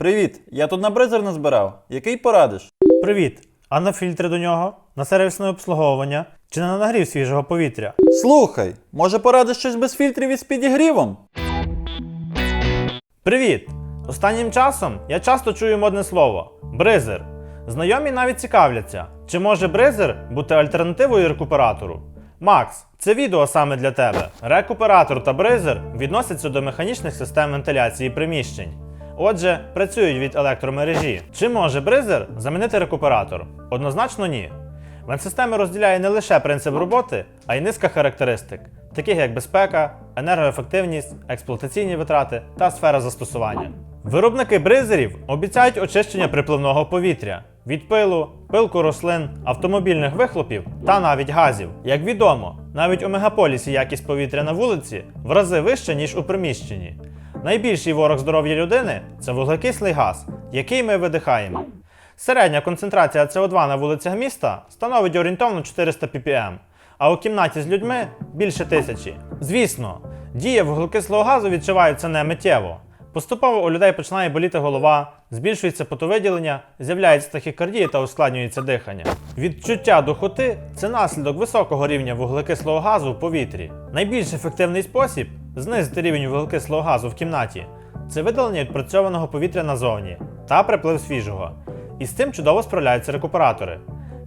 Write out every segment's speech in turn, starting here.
Привіт, я тут на бризер назбирав. Який порадиш? Привіт! А на фільтри до нього? На сервісне обслуговування чи на нагрів свіжого повітря? Слухай, може порадиш щось без фільтрів із підігрівом? Привіт! Останнім часом я часто чую модне слово бризер. Знайомі навіть цікавляться, чи може бризер бути альтернативою рекуператору? Макс, це відео саме для тебе. Рекуператор та бризер відносяться до механічних систем вентиляції приміщень. Отже, працюють від електромережі. Чи може бризер замінити рекуператор? Однозначно ні. Вентсистеми розділяє не лише принцип роботи, а й низка характеристик, таких як безпека, енергоефективність, експлуатаційні витрати та сфера застосування. Виробники бризерів обіцяють очищення припливного повітря від пилу, пилку рослин, автомобільних вихлопів та навіть газів. Як відомо, навіть у мегаполісі якість повітря на вулиці в рази вища, ніж у приміщенні. Найбільший ворог здоров'я людини це вуглекислий газ, який ми видихаємо. Середня концентрація СО2 на вулицях міста становить орієнтовно 400 ppm, а у кімнаті з людьми більше тисячі. Звісно, дія вуглекислого газу відчувається не миттєво. Поступово у людей починає боліти голова, збільшується потовиділення, з'являється тахікардія та ускладнюється дихання. Відчуття духоти це наслідок високого рівня вуглекислого газу в повітрі. Найбільш ефективний спосіб знизити рівень вуглекислого газу в кімнаті це видалення відпрацьованого повітря назовні та приплив свіжого. І з цим чудово справляються рекуператори.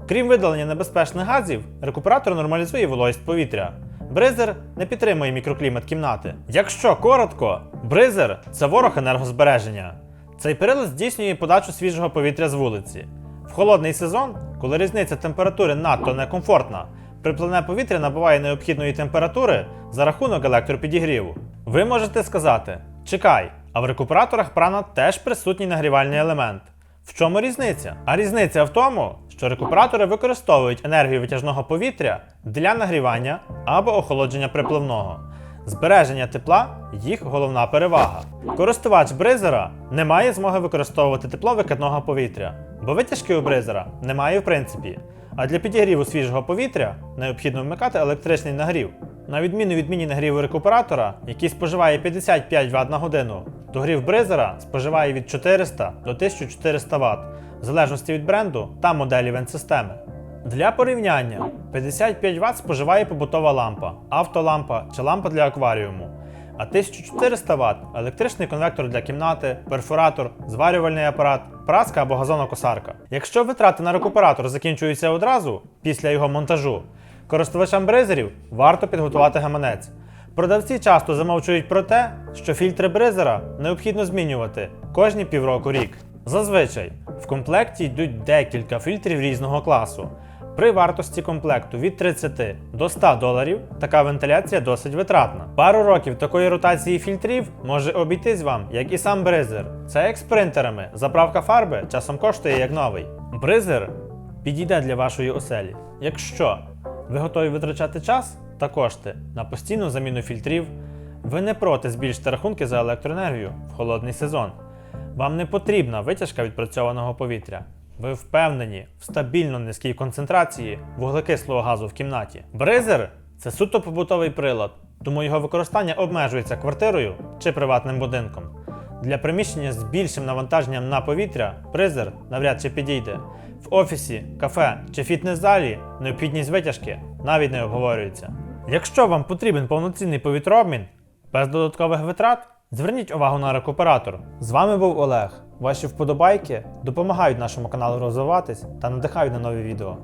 Крім видалення небезпечних газів, рекуператор нормалізує вологість повітря. Бризер не підтримує мікроклімат кімнати. Якщо коротко, бризер це ворог енергозбереження. Цей прилад здійснює подачу свіжого повітря з вулиці. В холодний сезон, коли різниця температури надто некомфортна, припливне повітря набуває необхідної температури за рахунок електропідігріву. Ви можете сказати: чекай, а в рекуператорах прана теж присутній нагрівальний елемент. В чому різниця? А різниця в тому, що рекуператори використовують енергію витяжного повітря для нагрівання або охолодження припливного. Збереження тепла їх головна перевага. Користувач бризера не має змоги використовувати тепло викидного повітря, бо витяжки у бризера немає в принципі. А для підігріву свіжого повітря необхідно вмикати електричний нагрів. На відміну від міні-нагріву рекуператора, який споживає 55 Вт на годину, догрів бризера споживає від 400 до 1400 Вт, в залежності від бренду та моделі вентсистеми. Для порівняння 55 Вт споживає побутова лампа, автолампа чи лампа для акваріуму. А 1400 Вт електричний конвектор для кімнати, перфоратор, зварювальний апарат, праска або газонокосарка. Якщо витрати на рекуператор закінчуються одразу після його монтажу, користувачам бризерів варто підготувати гаманець. Продавці часто замовчують про те, що фільтри бризера необхідно змінювати кожні півроку рік. Зазвичай в комплекті йдуть декілька фільтрів різного класу. При вартості комплекту від 30 до 100 доларів така вентиляція досить витратна. Пару років такої ротації фільтрів може обійтись вам, як і сам бризер. Це як з принтерами. Заправка фарби часом коштує як новий. Бризер підійде для вашої оселі. Якщо ви готові витрачати час та кошти на постійну заміну фільтрів, ви не проти збільшити рахунки за електроенергію в холодний сезон. Вам не потрібна витяжка відпрацьованого повітря. Ви впевнені в стабільно низькій концентрації вуглекислого газу в кімнаті. Бризер це суто побутовий прилад, тому його використання обмежується квартирою чи приватним будинком. Для приміщення з більшим навантаженням на повітря бризер навряд чи підійде. В офісі, кафе чи фітнес-залі необхідність витяжки навіть не обговорюється. Якщо вам потрібен повноцінний повітрообмін без додаткових витрат, зверніть увагу на рекуператор. З вами був Олег. Ваші вподобайки допомагають нашому каналу розвиватись та надихають на нові відео.